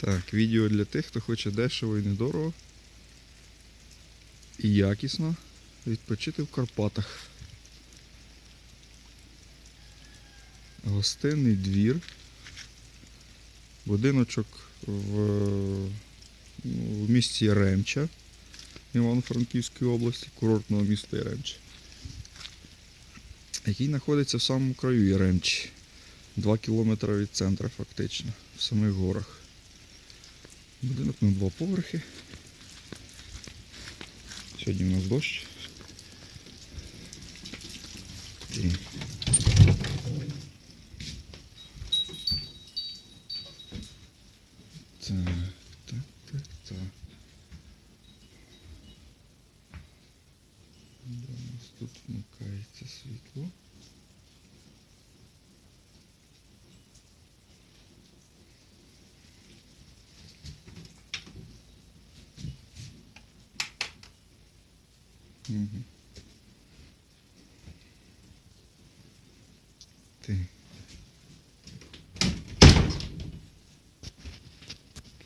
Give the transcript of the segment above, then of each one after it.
Так, відео для тих, хто хоче дешево і недорого. І якісно відпочити в Карпатах. Гостинний двір. Будиночок в, ну, в місті Яремча Івано-Франківської області, курортного міста Яремча. Який знаходиться в самому краю Яремчі. Два кілометри від центру фактично, в самих горах. Будинок на два поверхи. Сьогодні у нас дощ. І... Так, так, так, так. Де у нас тут вмикається світло? Угу.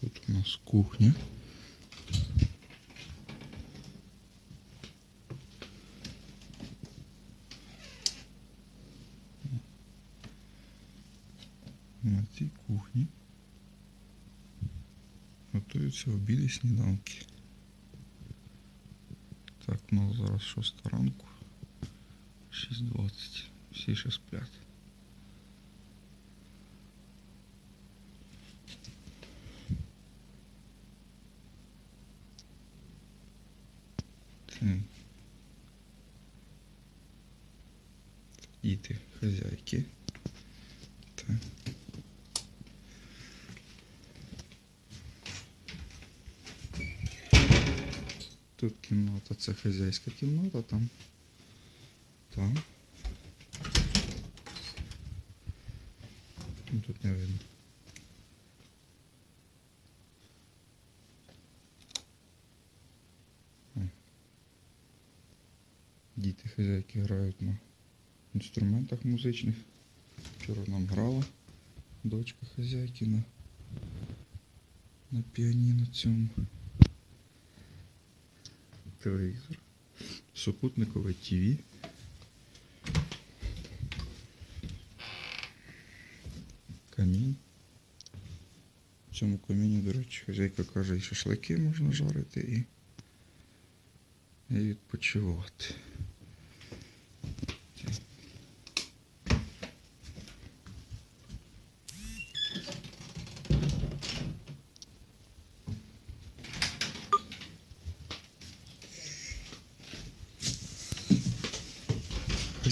Тут у нас кухня. На цій кухні готуються обіди сніданки. Так, у нас зараз 6 ранку. 6.20. Всі ще сплять. Так. Діти, хазяйки. Так. Тут кімната, це хазяйська кімната там. Так. Ну, Тут не видно. Діти хазяйки грають на інструментах музичних. Вчора нам грала дочка хазяйки на, на піаніно цьому телевізор, супутникове ТВ. Камінь. В цьому каміні, до речі, хазяйка каже, і шашлики можна жарити і, і відпочивати.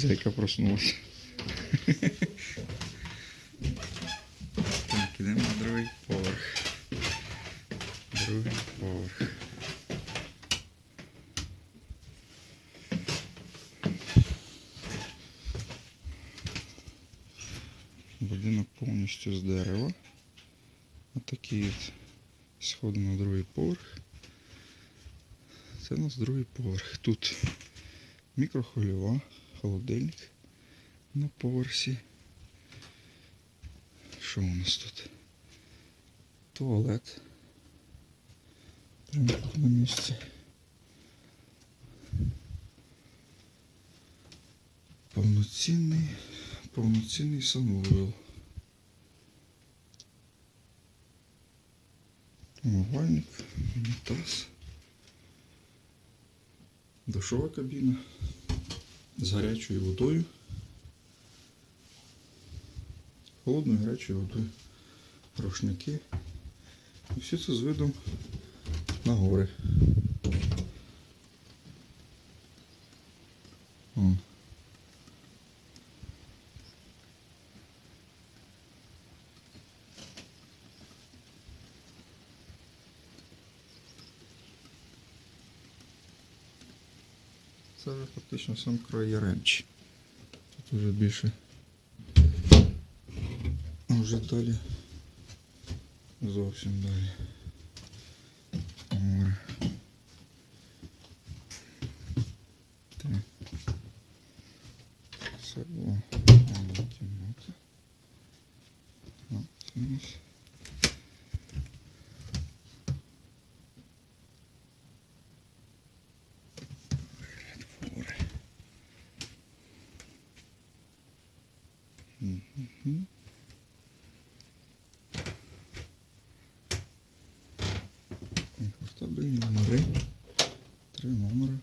Хозяйка проснулась. Так, ідемо на другий поверх. Другий поверх. Будинок повністю з дерева. Отакі от сходи на другий поверх. Це у нас другий поверх. Тут мікрохвильова, холодильник на поверсі. Що у нас тут? Туалет. Прямо тут на місці. Повноцінний, повноцінний самовил. Умивальник, унітаз. Душова кабіна з гарячою водою. Холодною гарячою водою. Рушники. І все це з видом на гори. Це фактично сам край ренч. Тут вже більше. Вже далі. Зовсім далі. Вставлені номери. Три номери.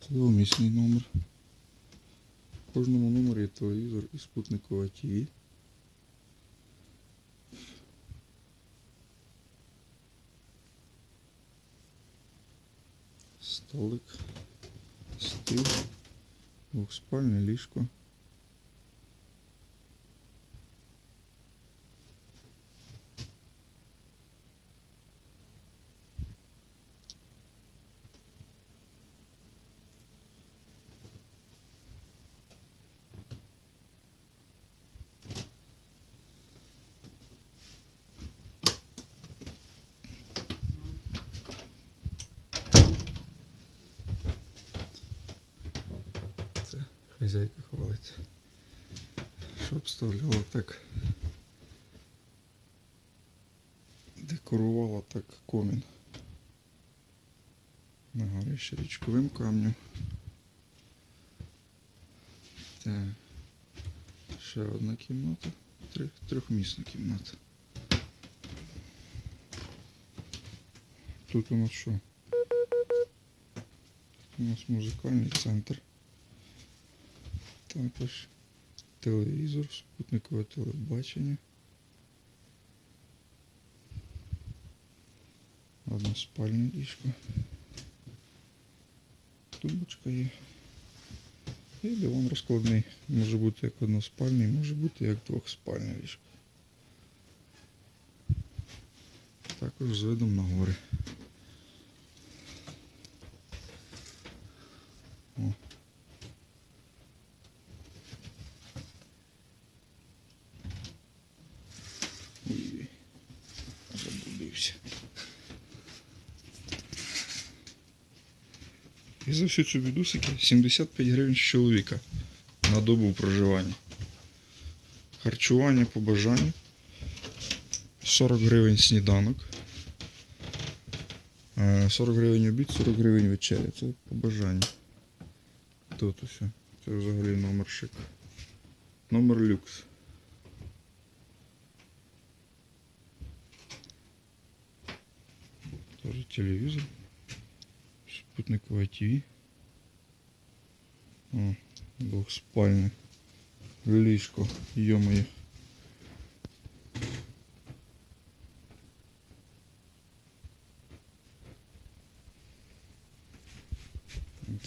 Це двомісний номер. В кожному номері телевізор і спутникова ТВ. Столик. Стиль двохспальне ліжко. Це хазяйка хвалиться. Що обставляла так. Декорувала так комін. На горі ще річковим камнем. Так. Ще одна кімната. Трьохмісна кімната. Тут у нас що? У нас музикальний центр. Також телевізор, спутникове телебачення. Односпальне ліжко. Тумбочка є. І диван розкладний. Може бути як односпальний, може бути як двохспальне ліжко. Також з видом на гори. І за всю цю бідусики 75 гривень з чоловіка на добу проживання. Харчування по бажанню. 40 гривень сніданок. Е, 40 гривень обід, 40 гривень вечеря. Це по бажанню. Тут усе. Це взагалі номер шик. Номер люкс. Тоже телевизор Спутниковое ТВ. О, двухспальный. Ліжко, ё-моё.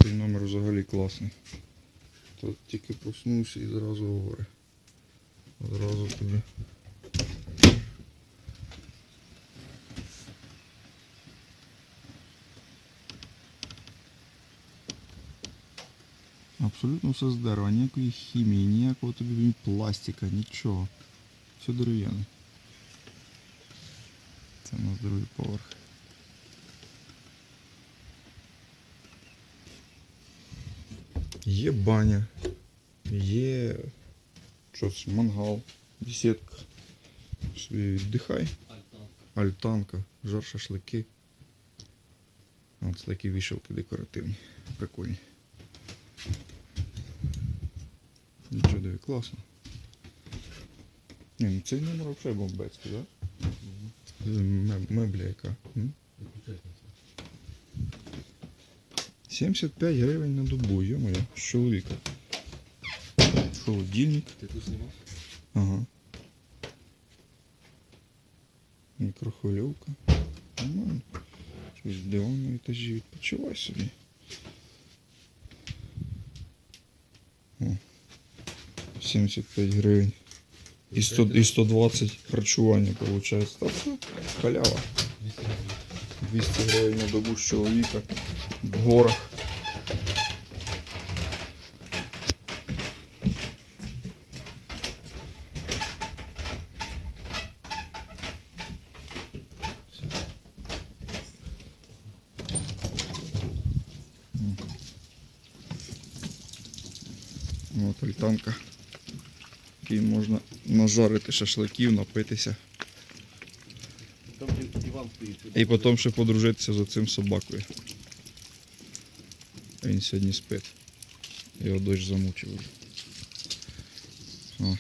Цей номер взагалі класний. Тут тільки проснувся і зразу говорить. Одразу тобі. Абсолютно все з дерева, ніякої хімії, ніякого тобі пластика, нічого. Все дерев'яне. Це у нас другий поверх. Є баня, є що це, мангал, бесідка. Собі віддихай. Альтанка, жар шашлики. От такі вішалки декоративні. Прикольні. Нічого диви, класно. Ні, ну цей номер взагалі бомбецький, так? Да? Мебля яка. 75 гривень на добу, йо-моє, з чоловіка. Холодильник. Ти тут знімав? Ага. Мікрохвильовка. Нормально. Щось диван на етажі відпочивай собі. 75 гривень. І, 100, і 120 харчування виходить. Та все, халява. 200 гривень на добу з чоловіка в горах. От альтанка. Який можна нажарити шашликів, напитися. І потім ще подружитися з цим собакою. Він сьогодні спить. Його дощ замучив. О,